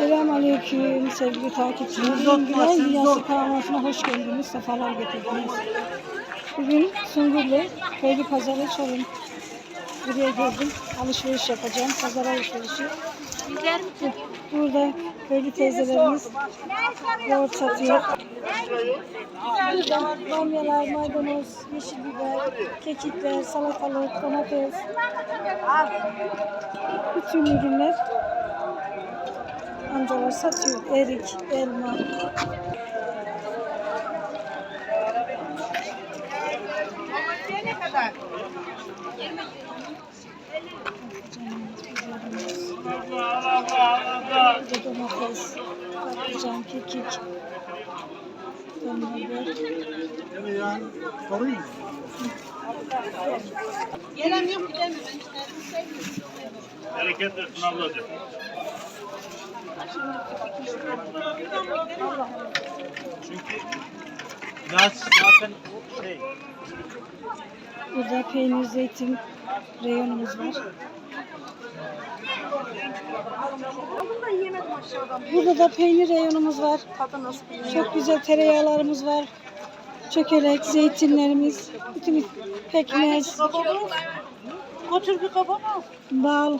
Selamünaleyküm sevgili takipçilerim. Gülen Dünyası kanalına hoş geldiniz. Sefalar getirdiniz. Bugün Sungurlu Köylü Pazarı Çorum. Buraya geldim. Alışveriş yapacağım. Pazar alışverişi. Burada köylü teyzelerimiz yoğurt satıyor. Burada bamyalar, maydanoz, yeşil biber, kekikler, salatalık, domates. Bütün ürünler amcalar satıyor. Erik, elma. Burada domates, patlıcan, kekik, domates. Hareket etsin ablacığım. Çünkü Yaz zaten şey Burada peynir, zeytin reyonumuz var. Burada da peynir reyonumuz var. Çok güzel tereyağlarımız var. Çökelek, zeytinlerimiz, bütün pekmez, Otur bir kaban al. bal,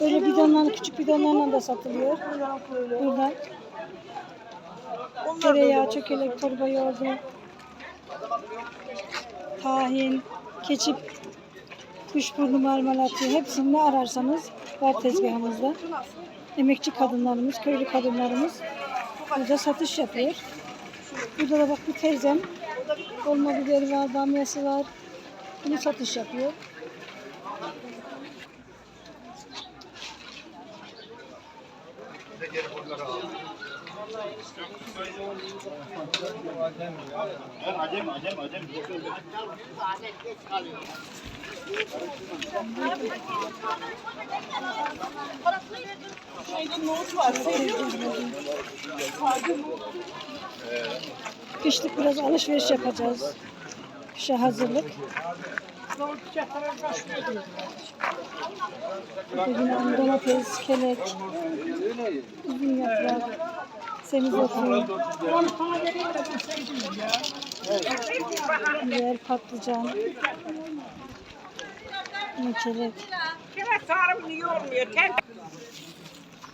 böyle bidonlarla, küçük bidonlarla da satılıyor. Burada tereyağı, çökelek, torba yoğurdu, tahin, keçip, kuşburnu marmelatı hepsini ararsanız var tezgahımızda. Emekçi kadınlarımız, köylü kadınlarımız burada satış yapıyor. Burada da bak bir teyzem olma biberi var, bamyası var. Bunu satış yapıyor. Var. Kışlık biraz alışveriş yapacağız. Kışa hazırlık. Bugün domates, kelek, üzüm yaprak, semizotu, biber, patlıcan, kelek. Kime sarım niye olmuyor? Tek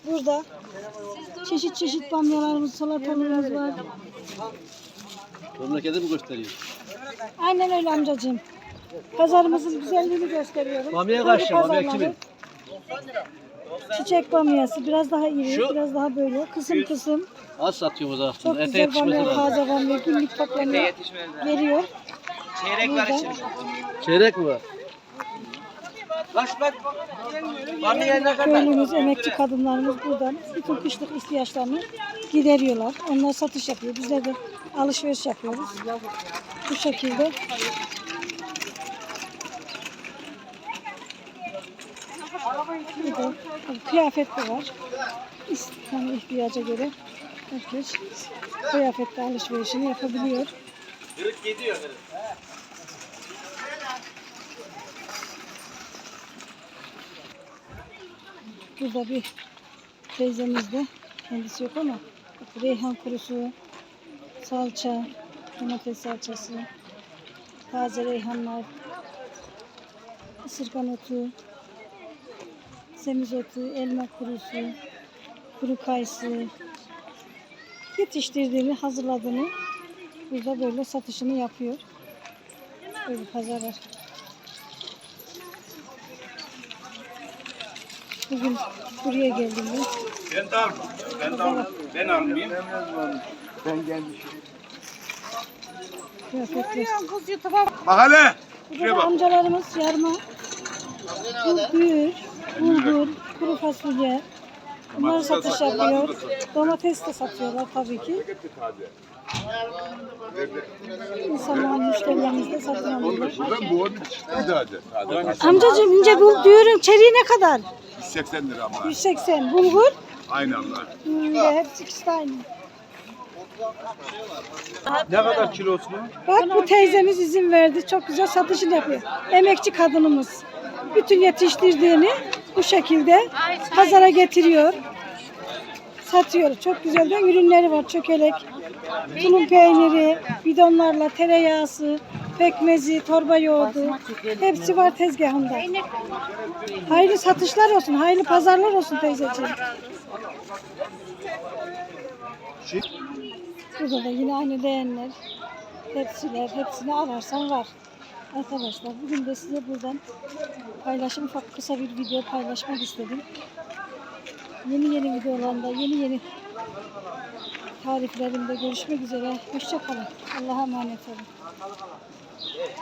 Burada çeşit çeşit bamyalarımız, salatalığımız var. Memleketi mi gösteriyor? Aynen öyle amcacığım. Pazarımızın güzelliğini gösteriyoruz. Bamya kaç lira? Bamya kimin? Çiçek bamyası biraz daha iri, Şu- biraz daha böyle kısım kısım. Az satıyoruz aslında. Çok Ete güzel yetişmesi bamya, lazım. taze bamya, günlük toplanıyor. Geliyor. Çeyrek var Burada. Çeyrek mi var? Kaç bak. Bamya ne kadar? Köylümüz, emekçi kadınlarımız buradan bütün kışlık ihtiyaçlarını gideriyorlar. Onlar satış yapıyor. Bizler de alışveriş yapıyoruz. Bu şekilde. Burada kıyafet de var. İsteyen ihtiyaca göre herkes kıyafette alışverişini yapabiliyor. Kırık gidiyor. Burada bir teyzemiz de kendisi yok ama reyhan kurusu, salça, domates salçası, taze reyhanlar, ısırgan otu, semizotu, elma kurusu, kuru kayısı yetiştirdiğini, hazırladığını burada böyle satışını yapıyor. Böyle pazar var. Bugün buraya geldim ben. Ben de alma. Ben de alma. Ben almayayım. Kıyafetler. Bak hele. Burada da amcalarımız yarma, bulgur, bulgur, kuru fasulye. Bunlar satış yapıyor. Domates de satıyorlar tabii ki. İnsanlar müşterilerimiz de satın alıyorlar. Bu onun. Adet Amcacığım ince bul diyorum çeriği ne kadar? 180 lira ama. 180. Bulgur. Aynı Allah. Hmm, ya hepsi ikisi de aynı. Ne kadar kilosu? Bak bu teyzemiz izin verdi. Çok güzel satışını yapıyor. Emekçi kadınımız. Bütün yetiştirdiğini bu şekilde pazara getiriyor. satıyoruz. Çok güzel de ürünleri var. Çökelek, tulum peyniri, bidonlarla tereyağısı, pekmezi, torba yoğurdu. Hepsi var tezgahında. Hayırlı satışlar olsun, hayırlı pazarlar olsun teyzeciğim. Burada da yine aynı leğenler, tepsiler, hepsini ararsan var. Arkadaşlar bugün de size buradan paylaşım, ufak kısa bir video paylaşmak istedim. Yeni yeni videolarında, yeni yeni tariflerimde görüşmek üzere. Hoşçakalın. Allah'a emanet olun.